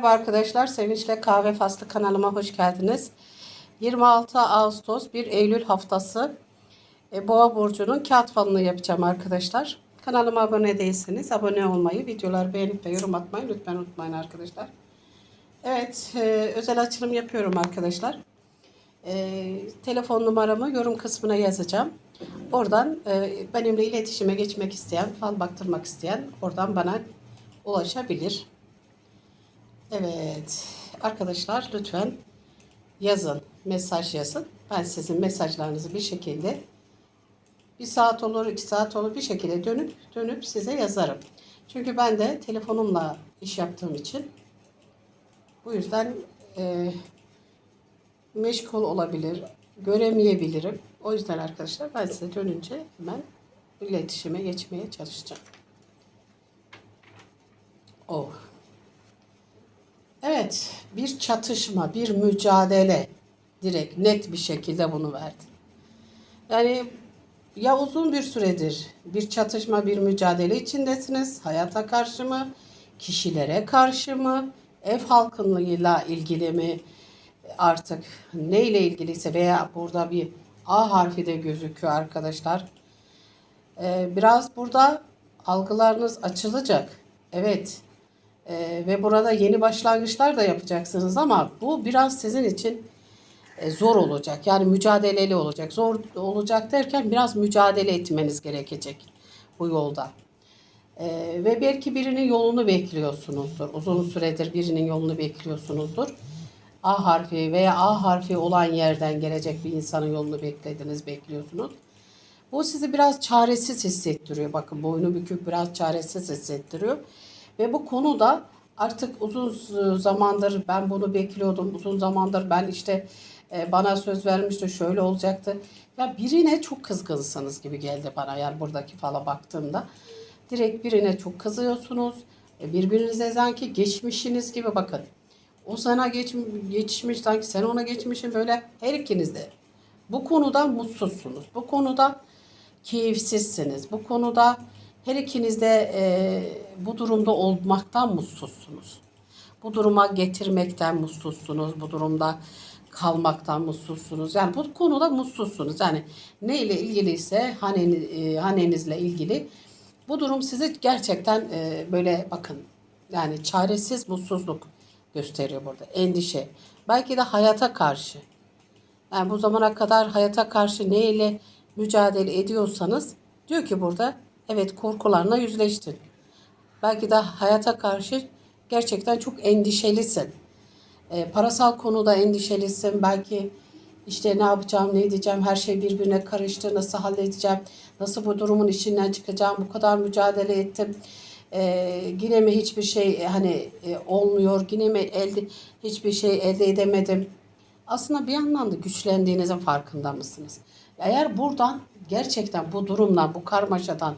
Merhaba arkadaşlar, Sevinçle Kahve Faslı kanalıma hoş geldiniz. 26 Ağustos 1 Eylül haftası e, Boğa burcunun kağıt falını yapacağım arkadaşlar. Kanalıma abone değilseniz abone olmayı, videoları beğenip ve yorum atmayı lütfen unutmayın arkadaşlar. Evet, e, özel açılım yapıyorum arkadaşlar. E, telefon numaramı yorum kısmına yazacağım. Oradan e, benimle iletişime geçmek isteyen, fal baktırmak isteyen oradan bana ulaşabilir. Evet. Arkadaşlar lütfen yazın. Mesaj yazın. Ben sizin mesajlarınızı bir şekilde bir saat olur, iki saat olur bir şekilde dönüp dönüp size yazarım. Çünkü ben de telefonumla iş yaptığım için bu yüzden e, meşgul olabilir, göremeyebilirim. O yüzden arkadaşlar ben size dönünce hemen iletişime geçmeye çalışacağım. Oh. Evet, bir çatışma, bir mücadele direkt net bir şekilde bunu verdi. Yani ya uzun bir süredir bir çatışma, bir mücadele içindesiniz. Hayata karşı mı, kişilere karşı mı, ev halkıyla ilgili mi artık neyle ilgiliyse veya burada bir A harfi de gözüküyor arkadaşlar. Ee, biraz burada algılarınız açılacak. Evet, ee, ve burada yeni başlangıçlar da yapacaksınız ama bu biraz sizin için e, zor olacak. Yani mücadeleli olacak. Zor olacak derken biraz mücadele etmeniz gerekecek bu yolda. Ee, ve belki birinin yolunu bekliyorsunuzdur. Uzun süredir birinin yolunu bekliyorsunuzdur. A harfi veya A harfi olan yerden gelecek bir insanın yolunu beklediniz, bekliyorsunuz. Bu sizi biraz çaresiz hissettiriyor. Bakın boynu bükük biraz çaresiz hissettiriyor. Ve bu konuda artık uzun zamandır ben bunu bekliyordum. Uzun zamandır ben işte e, bana söz vermişti şöyle olacaktı. Ya birine çok kızgınsınız gibi geldi bana yani buradaki fala baktığımda. Direkt birine çok kızıyorsunuz. E, birbirinize sanki geçmişiniz gibi bakın. O sana geç, geçmiş sanki sen ona geçmişin böyle her ikiniz de. Bu konuda mutsuzsunuz. Bu konuda keyifsizsiniz. Bu konuda her ikiniz de e, bu durumda olmaktan mutsuzsunuz. Bu duruma getirmekten mutsuzsunuz. Bu durumda kalmaktan mutsuzsunuz. Yani bu konuda mutsuzsunuz. Yani ne ile ilgiliyse haneni, e, hanenizle ilgili bu durum sizi gerçekten e, böyle bakın yani çaresiz mutsuzluk gösteriyor burada. Endişe. Belki de hayata karşı. Yani bu zamana kadar hayata karşı ne ile mücadele ediyorsanız diyor ki burada Evet korkularına yüzleştin. Belki de hayata karşı gerçekten çok endişelisin. E, parasal konuda endişelisin. Belki işte ne yapacağım, ne edeceğim, her şey birbirine karıştı, nasıl halledeceğim, nasıl bu durumun içinden çıkacağım, bu kadar mücadele ettim. E, yine mi hiçbir şey hani e, olmuyor, yine mi elde hiçbir şey elde edemedim. Aslında bir yandan da güçlendiğinizin farkında mısınız? Eğer buradan gerçekten bu durumdan, bu karmaşadan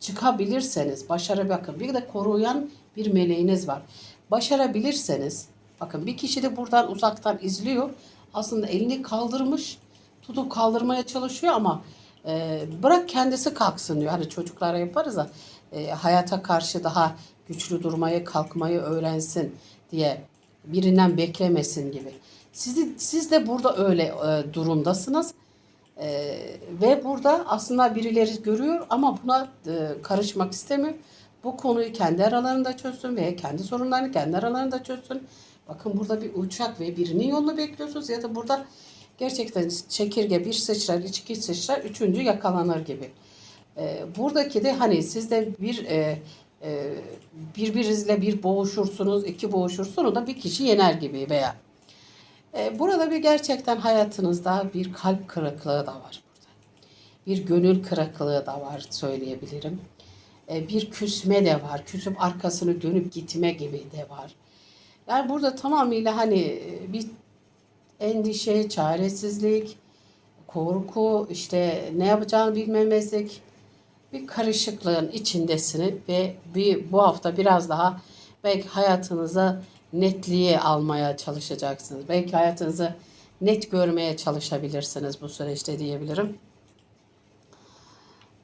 çıkabilirseniz, başarı bakın bir de koruyan bir meleğiniz var. Başarabilirseniz, bakın bir kişi de buradan uzaktan izliyor. Aslında elini kaldırmış, tutup kaldırmaya çalışıyor ama e, bırak kendisi kalksın diyor. Hani çocuklara yaparız da e, hayata karşı daha güçlü durmayı, kalkmayı öğrensin diye birinden beklemesin gibi. Sizi, siz de burada öyle e, durumdasınız. Ee, ve burada aslında birileri görüyor ama buna e, karışmak istemiyor. Bu konuyu kendi aralarında çözsün veya kendi sorunlarını kendi aralarında çözsün. Bakın burada bir uçak ve birinin yolunu bekliyorsunuz ya da burada gerçekten çekirge bir sıçrar, iki sıçrar, üçüncü yakalanır gibi. Ee, buradaki de hani siz de bir e, e, birbirinizle bir boğuşursunuz, iki boğuşursunuz da bir kişi yener gibi veya e, burada bir gerçekten hayatınızda bir kalp kırıklığı da var burada. Bir gönül kırıklığı da var söyleyebilirim. E, bir küsme de var. Küsüp arkasını dönüp gitme gibi de var. Yani burada tamamıyla hani e, bir endişe, çaresizlik, korku, işte ne yapacağını bilmemezlik, bir karışıklığın içindesiniz ve bir bu hafta biraz daha belki hayatınıza netliğe almaya çalışacaksınız. Belki hayatınızı net görmeye çalışabilirsiniz bu süreçte diyebilirim.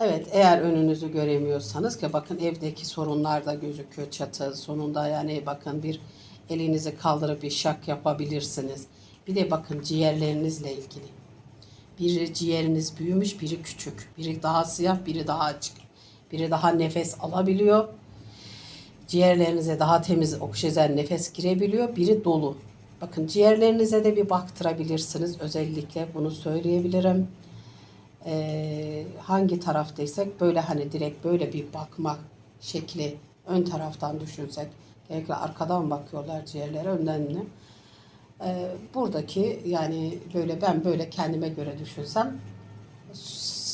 Evet eğer önünüzü göremiyorsanız ki bakın evdeki sorunlar da gözüküyor çatı sonunda yani bakın bir elinizi kaldırıp bir şak yapabilirsiniz. Bir de bakın ciğerlerinizle ilgili. Biri ciğeriniz büyümüş, biri küçük. Biri daha siyah, biri daha açık. Biri daha nefes alabiliyor. Ciğerlerinize daha temiz oksijen nefes girebiliyor. Biri dolu. Bakın ciğerlerinize de bir baktırabilirsiniz. Özellikle bunu söyleyebilirim. Ee, hangi taraftaysak böyle hani direkt böyle bir bakma şekli ön taraftan düşünsek. Genellikle arkadan bakıyorlar ciğerlere önden mi? Ee, buradaki yani böyle ben böyle kendime göre düşünsem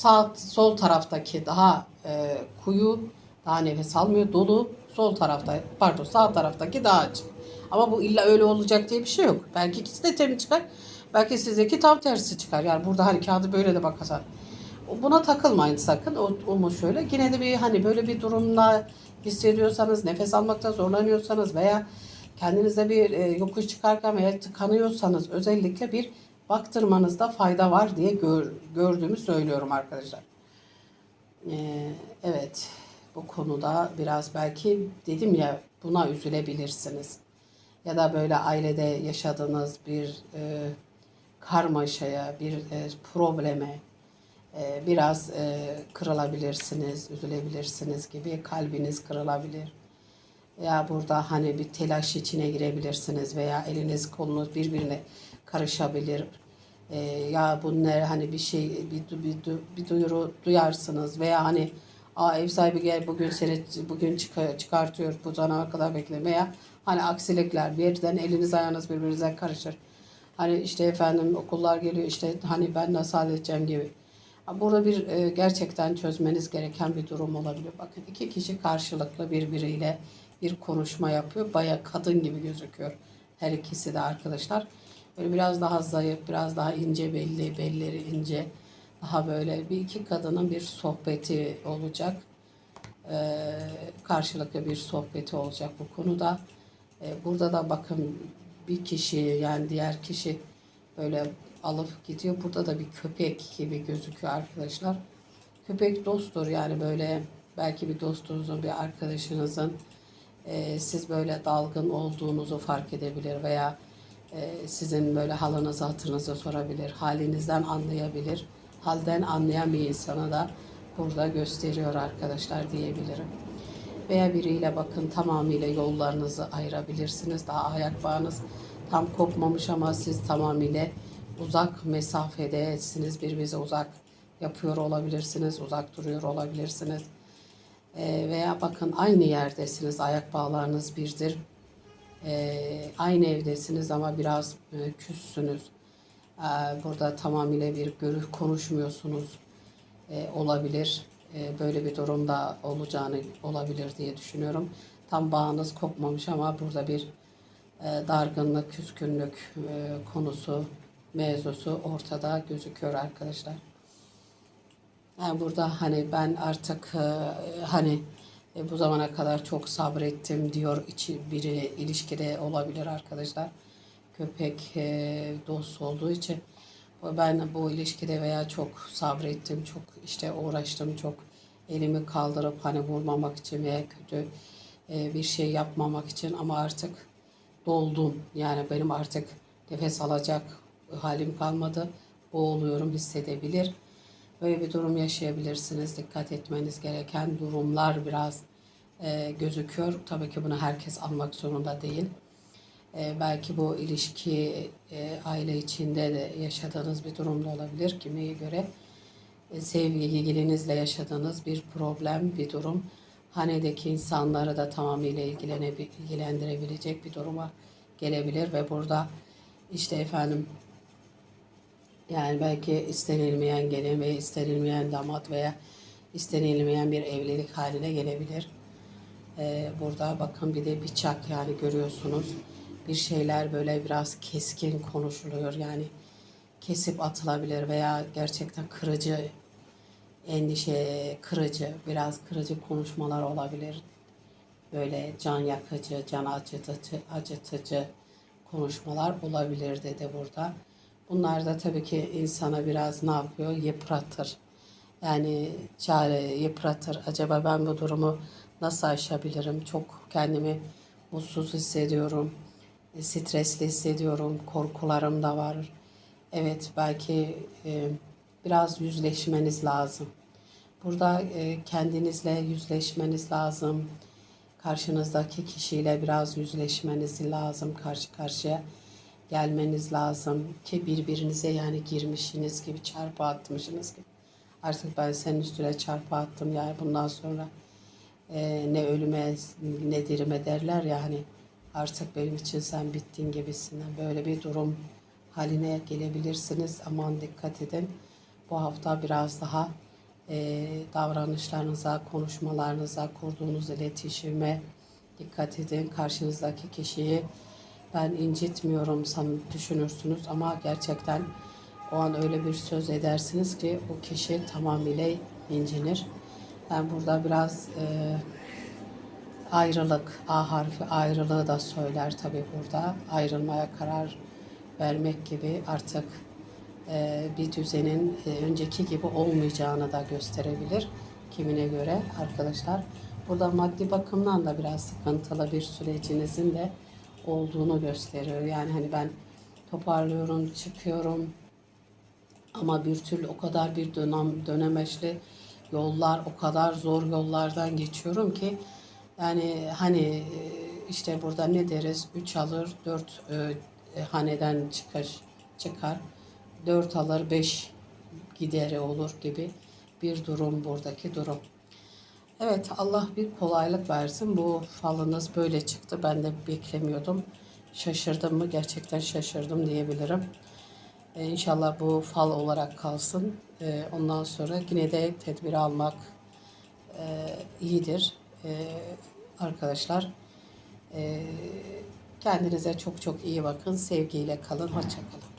sağ sol taraftaki daha e, kuyu daha nefes almıyor dolu sol tarafta pardon sağ taraftaki daha açık. Ama bu illa öyle olacak diye bir şey yok. Belki ikisi de temiz çıkar. Belki sizdeki tam tersi çıkar. Yani burada hani kağıdı böyle de bakarsan. Buna takılmayın sakın. O, o şöyle. Yine de bir hani böyle bir durumla hissediyorsanız, nefes almakta zorlanıyorsanız veya kendinize bir e, yokuş çıkarken veya tıkanıyorsanız özellikle bir baktırmanızda fayda var diye gör, gördüğümü söylüyorum arkadaşlar. Ee, evet bu konuda biraz belki dedim ya buna üzülebilirsiniz. Ya da böyle ailede yaşadığınız bir e, karmaşaya, bir e, probleme e, biraz e, kırılabilirsiniz, üzülebilirsiniz gibi kalbiniz kırılabilir. Ya burada hani bir telaş içine girebilirsiniz veya eliniz kolunuz birbirine karışabilir. Ee, ya bunlar hani bir şey bir, bir, bir duyuru duyarsınız veya hani Aa, ev sahibi gel bugün seni bugün çık- çıkartıyor bu zamana kadar bekle veya hani aksilikler birden eliniz ayağınız birbirinize karışır. Hani işte efendim okullar geliyor işte hani ben nasıl halledeceğim gibi. Burada bir e, gerçekten çözmeniz gereken bir durum olabilir. Bakın iki kişi karşılıklı birbiriyle bir konuşma yapıyor. Baya kadın gibi gözüküyor. Her ikisi de arkadaşlar. Böyle biraz daha zayıf, biraz daha ince belli, belleri ince. Daha böyle bir iki kadının bir sohbeti olacak. Ee, karşılıklı bir sohbeti olacak bu konuda. Ee, burada da bakın bir kişi yani diğer kişi böyle alıp gidiyor. Burada da bir köpek gibi gözüküyor arkadaşlar. Köpek dosttur yani böyle belki bir dostunuzun bir arkadaşınızın e, siz böyle dalgın olduğunuzu fark edebilir veya e, sizin böyle halınızı hatırınızı sorabilir. Halinizden anlayabilir. Halden anlayan bir insana da burada gösteriyor arkadaşlar diyebilirim. Veya biriyle bakın tamamıyla yollarınızı ayırabilirsiniz. Daha ayak bağınız tam kopmamış ama siz tamamıyla uzak mesafedesiniz. Birbirinize uzak yapıyor olabilirsiniz. Uzak duruyor olabilirsiniz. Ee, veya bakın aynı yerdesiniz. Ayak bağlarınız birdir. Ee, aynı evdesiniz ama biraz e, küssünüz. Ee, burada tamamıyla bir görüş konuşmuyorsunuz e, olabilir. E, böyle bir durumda olacağını olabilir diye düşünüyorum. Tam bağınız kopmamış ama burada bir e, dargınlık, küskünlük konusu, mevzusu ortada gözüküyor arkadaşlar. Yani burada hani ben artık hani bu zamana kadar çok sabrettim diyor içi biri ilişkide olabilir arkadaşlar. Köpek e, dost olduğu için ben bu ilişkide veya çok sabrettim, çok işte uğraştım, çok elimi kaldırıp hani vurmamak için veya kötü e, bir şey yapmamak için ama artık doldum. Yani benim artık nefes alacak halim kalmadı. Boğuluyorum hissedebilir. Böyle bir durum yaşayabilirsiniz. Dikkat etmeniz gereken durumlar biraz e, gözüküyor. Tabii ki bunu herkes almak zorunda değil. E, belki bu ilişki e, aile içinde de yaşadığınız bir durumda olabilir. Kimiye göre e, sevgi ilgilinizle yaşadığınız bir problem, bir durum. Hanedeki insanları da tamamıyla ilgilene, ilgilendirebilecek bir duruma gelebilir ve burada işte efendim yani belki istenilmeyen gelin ve istenilmeyen damat veya istenilmeyen bir evlilik haline gelebilir. Ee, burada bakın bir de bıçak yani görüyorsunuz. Bir şeyler böyle biraz keskin konuşuluyor yani kesip atılabilir veya gerçekten kırıcı endişe, kırıcı, biraz kırıcı konuşmalar olabilir. Böyle can yakıcı, can acıtıcı, acıtıcı konuşmalar olabilir dedi burada. Bunlar da tabii ki insana biraz ne yapıyor? Yıpratır. Yani çare yıpratır. Acaba ben bu durumu nasıl aşabilirim? Çok kendimi mutsuz hissediyorum. Stresli hissediyorum, korkularım da var. Evet belki e, biraz yüzleşmeniz lazım. Burada e, kendinizle yüzleşmeniz lazım. Karşınızdaki kişiyle biraz yüzleşmeniz lazım. Karşı karşıya gelmeniz lazım ki birbirinize yani girmişsiniz gibi çarpı atmışsınız gibi. Artık ben senin üstüne çarpı attım yani bundan sonra e, ne ölüme ne dirime derler ya hani artık benim için sen bittin gibisinden böyle bir durum haline gelebilirsiniz. Aman dikkat edin. Bu hafta biraz daha e, davranışlarınıza, konuşmalarınıza, kurduğunuz iletişime dikkat edin. Karşınızdaki kişiyi ben incitmiyorum sanıp düşünürsünüz ama gerçekten o an öyle bir söz edersiniz ki o kişi tamamıyla incinir. Ben burada biraz e, ayrılık, A harfi ayrılığı da söyler tabii burada. Ayrılmaya karar vermek gibi artık e, bir düzenin e, önceki gibi olmayacağını da gösterebilir kimine göre arkadaşlar. Burada maddi bakımdan da biraz sıkıntılı bir sürecinizin de olduğunu gösteriyor. Yani hani ben toparlıyorum, çıkıyorum ama bir türlü o kadar bir dönem dönemeçli yollar, o kadar zor yollardan geçiyorum ki yani hani e, işte burada ne deriz? 3 alır, 4 haneden çıkar, çıkar. 4 alır, 5 gideri olur gibi bir durum buradaki durum. Evet Allah bir kolaylık versin. Bu falınız böyle çıktı. Ben de beklemiyordum. Şaşırdım mı? Gerçekten şaşırdım diyebilirim. Ee, inşallah bu fal olarak kalsın. Ee, ondan sonra yine de tedbir almak e, iyidir. Ee, arkadaşlar e, kendinize çok çok iyi bakın. Sevgiyle kalın. Hoşça kalın.